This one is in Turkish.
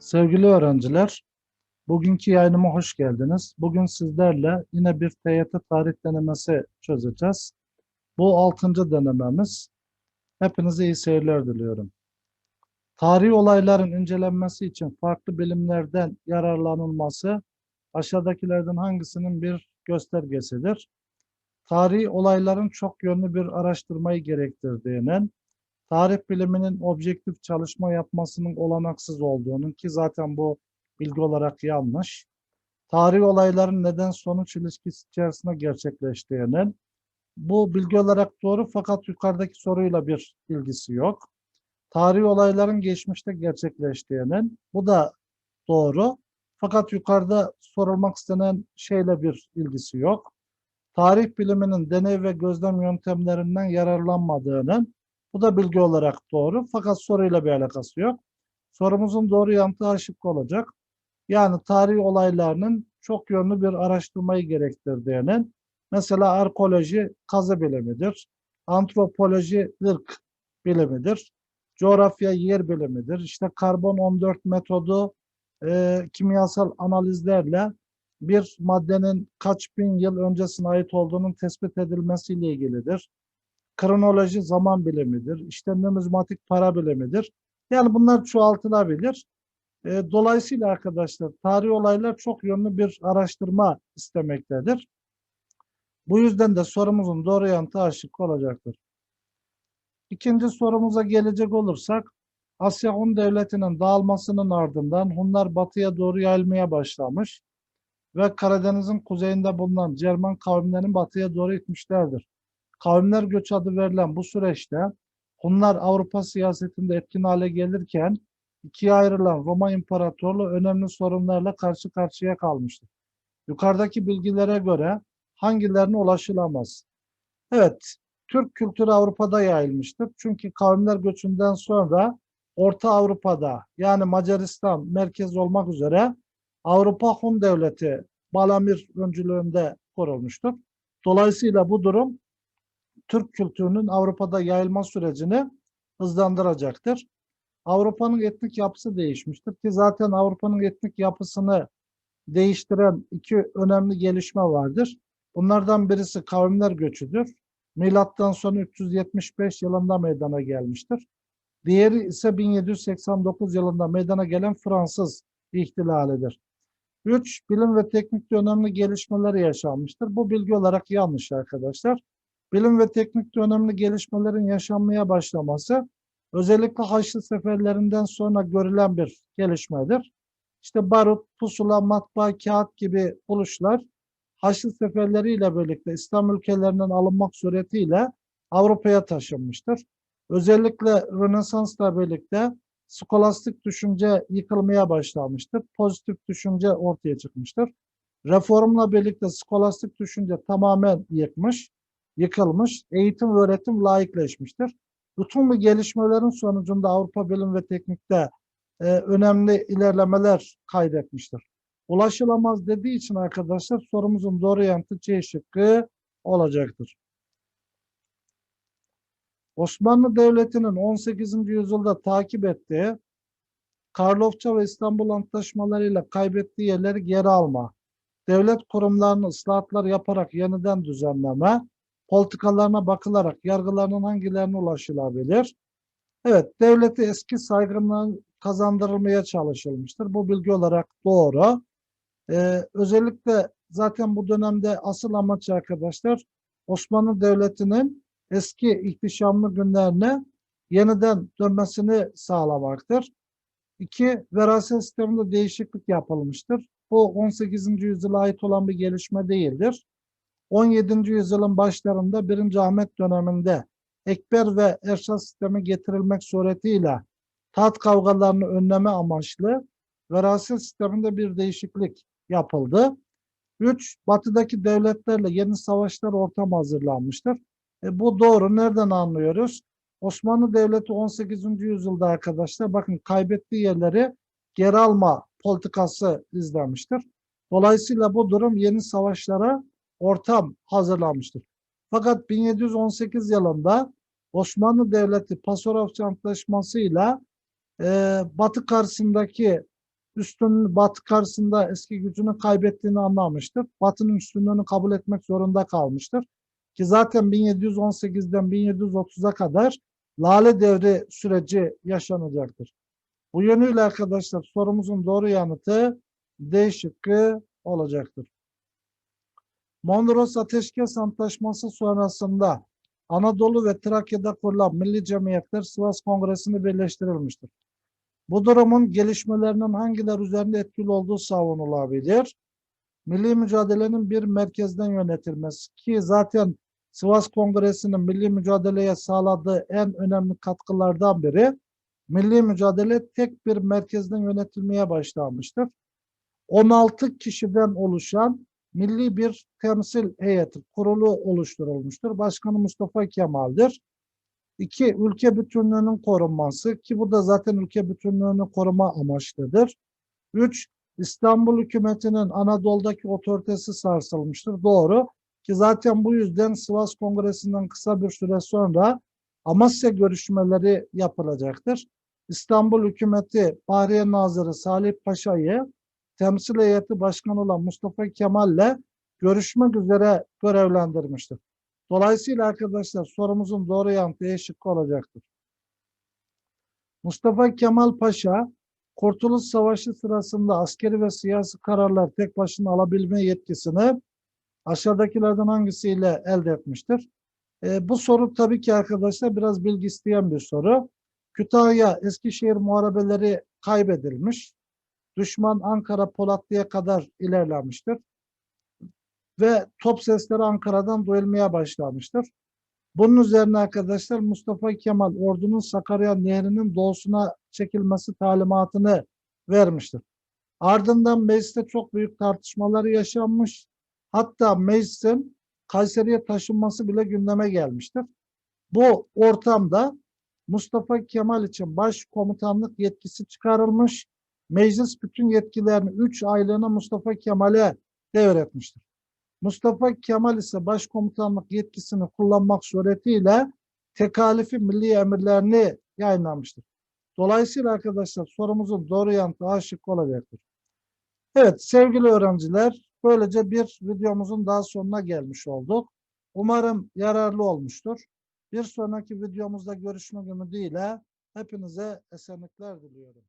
Sevgili öğrenciler, bugünkü yayınıma hoş geldiniz. Bugün sizlerle yine bir TYT tarih denemesi çözeceğiz. Bu altıncı denememiz. Hepinize iyi seyirler diliyorum. Tarihi olayların incelenmesi için farklı bilimlerden yararlanılması aşağıdakilerden hangisinin bir göstergesidir? Tarihi olayların çok yönlü bir araştırmayı gerektirdiğinin, tarih biliminin objektif çalışma yapmasının olanaksız olduğunun ki zaten bu bilgi olarak yanlış. Tarihi olayların neden sonuç ilişkisi içerisinde gerçekleştiğinin bu bilgi olarak doğru fakat yukarıdaki soruyla bir ilgisi yok. Tarihi olayların geçmişte gerçekleştiğinin bu da doğru fakat yukarıda sorulmak istenen şeyle bir ilgisi yok. Tarih biliminin deney ve gözlem yöntemlerinden yararlanmadığının bu da bilgi olarak doğru fakat soruyla bir alakası yok. Sorumuzun doğru yanıtı şıkkı olacak. Yani tarihi olaylarının çok yönlü bir araştırmayı gerektirdiğinin mesela arkeoloji kazı bilimidir. Antropoloji ırk bilimidir. Coğrafya yer bilimidir. İşte karbon 14 metodu e, kimyasal analizlerle bir maddenin kaç bin yıl öncesine ait olduğunun tespit edilmesiyle ilgilidir kronoloji zaman bilimidir. İşte numizmatik para bilimidir. Yani bunlar çoğaltılabilir. E, dolayısıyla arkadaşlar tarihi olaylar çok yönlü bir araştırma istemektedir. Bu yüzden de sorumuzun doğru yanıtı aşık olacaktır. İkinci sorumuza gelecek olursak Asya Hun Devleti'nin dağılmasının ardından Hunlar batıya doğru yayılmaya başlamış ve Karadeniz'in kuzeyinde bulunan Cermen kavimlerinin batıya doğru gitmişlerdir. Kavimler göç adı verilen bu süreçte Hunlar Avrupa siyasetinde etkin hale gelirken ikiye ayrılan Roma İmparatorluğu önemli sorunlarla karşı karşıya kalmıştır. Yukarıdaki bilgilere göre hangilerine ulaşılamaz? Evet, Türk kültürü Avrupa'da yayılmıştır. Çünkü kavimler göçünden sonra Orta Avrupa'da yani Macaristan merkez olmak üzere Avrupa Hun Devleti Balamir öncülüğünde kurulmuştur. Dolayısıyla bu durum Türk kültürünün Avrupa'da yayılma sürecini hızlandıracaktır. Avrupa'nın etnik yapısı değişmiştir ki zaten Avrupa'nın etnik yapısını değiştiren iki önemli gelişme vardır. Bunlardan birisi kavimler göçüdür. Milattan sonra 375 yılında meydana gelmiştir. Diğeri ise 1789 yılında meydana gelen Fransız ihtilalidir. Üç, bilim ve teknikte önemli gelişmeler yaşanmıştır. Bu bilgi olarak yanlış arkadaşlar bilim ve teknikte önemli gelişmelerin yaşanmaya başlaması özellikle Haçlı seferlerinden sonra görülen bir gelişmedir. İşte barut, pusula, matbaa, kağıt gibi buluşlar Haçlı seferleriyle birlikte İslam ülkelerinden alınmak suretiyle Avrupa'ya taşınmıştır. Özellikle Rönesans'la birlikte skolastik düşünce yıkılmaya başlamıştır. Pozitif düşünce ortaya çıkmıştır. Reformla birlikte skolastik düşünce tamamen yıkmış yıkılmış, eğitim ve öğretim layıkleşmiştir. Bütün bu gelişmelerin sonucunda Avrupa Bilim ve Teknik'te e, önemli ilerlemeler kaydetmiştir. Ulaşılamaz dediği için arkadaşlar sorumuzun doğru yanıtı C şıkkı olacaktır. Osmanlı Devleti'nin 18. yüzyılda takip ettiği Karlofça ve İstanbul Antlaşmalarıyla kaybettiği yerleri geri alma, devlet kurumlarını ıslahatlar yaparak yeniden düzenleme, politikalarına bakılarak yargılarının hangilerine ulaşılabilir? Evet, devleti eski saygınlığın kazandırılmaya çalışılmıştır. Bu bilgi olarak doğru. Ee, özellikle zaten bu dönemde asıl amaç arkadaşlar Osmanlı Devleti'nin eski ihtişamlı günlerine yeniden dönmesini sağlamaktır. İki, veraset sisteminde değişiklik yapılmıştır. Bu 18. yüzyıla ait olan bir gelişme değildir. 17. yüzyılın başlarında 1. Ahmet döneminde ekber ve erşad sistemi getirilmek suretiyle taht kavgalarını önleme amaçlı veraset sisteminde bir değişiklik yapıldı. 3. Batıdaki devletlerle yeni savaşlar ortam hazırlanmıştır. E, bu doğru. Nereden anlıyoruz? Osmanlı Devleti 18. yüzyılda arkadaşlar bakın kaybettiği yerleri geri alma politikası izlemiştir. Dolayısıyla bu durum yeni savaşlara ortam hazırlanmıştır. Fakat 1718 yılında Osmanlı Devleti Pasarofçu Antlaşması ile Batı karşısındaki üstün Batı karşısında eski gücünü kaybettiğini anlamıştır. Batı'nın üstünlüğünü kabul etmek zorunda kalmıştır. Ki zaten 1718'den 1730'a kadar Lale Devri süreci yaşanacaktır. Bu yönüyle arkadaşlar sorumuzun doğru yanıtı D şıkkı olacaktır. Mondros Ateşkes Antlaşması sonrasında Anadolu ve Trakya'da kurulan milli cemiyetler Sivas Kongresi'ni birleştirilmiştir. Bu durumun gelişmelerinin hangiler üzerinde etkili olduğu savunulabilir. Milli mücadelenin bir merkezden yönetilmesi ki zaten Sivas Kongresi'nin milli mücadeleye sağladığı en önemli katkılardan biri milli mücadele tek bir merkezden yönetilmeye başlanmıştır. 16 kişiden oluşan milli bir temsil heyeti kurulu oluşturulmuştur. Başkanı Mustafa Kemal'dir. İki, ülke bütünlüğünün korunması ki bu da zaten ülke bütünlüğünü koruma amaçlıdır. Üç, İstanbul hükümetinin Anadolu'daki otoritesi sarsılmıştır. Doğru. Ki zaten bu yüzden Sivas Kongresi'nden kısa bir süre sonra Amasya görüşmeleri yapılacaktır. İstanbul hükümeti Bahriye Nazırı Salih Paşa'yı temsil heyeti başkanı olan Mustafa Kemal'le görüşmek üzere görevlendirmiştir. Dolayısıyla arkadaşlar sorumuzun doğru yanıtı E olacaktır. Mustafa Kemal Paşa Kurtuluş Savaşı sırasında askeri ve siyasi kararlar tek başına alabilme yetkisini aşağıdakilerden hangisiyle elde etmiştir? E, bu soru tabii ki arkadaşlar biraz bilgi isteyen bir soru. Kütahya, Eskişehir muharebeleri kaybedilmiş. Düşman Ankara Polatlı'ya kadar ilerlemiştir. Ve top sesleri Ankara'dan duyulmaya başlamıştır. Bunun üzerine arkadaşlar Mustafa Kemal ordunun Sakarya Nehri'nin doğusuna çekilmesi talimatını vermiştir. Ardından mecliste çok büyük tartışmalar yaşanmış. Hatta meclisin Kayseri'ye taşınması bile gündeme gelmiştir. Bu ortamda Mustafa Kemal için başkomutanlık yetkisi çıkarılmış. Meclis bütün yetkilerini 3 aylığına Mustafa Kemal'e devretmiştir. Mustafa Kemal ise başkomutanlık yetkisini kullanmak suretiyle tekalifi milli emirlerini yayınlamıştır. Dolayısıyla arkadaşlar sorumuzun doğru yanıtı A şıkkı olacaktır. Evet sevgili öğrenciler böylece bir videomuzun daha sonuna gelmiş olduk. Umarım yararlı olmuştur. Bir sonraki videomuzda görüşmek ümidiyle hepinize esenlikler diliyorum.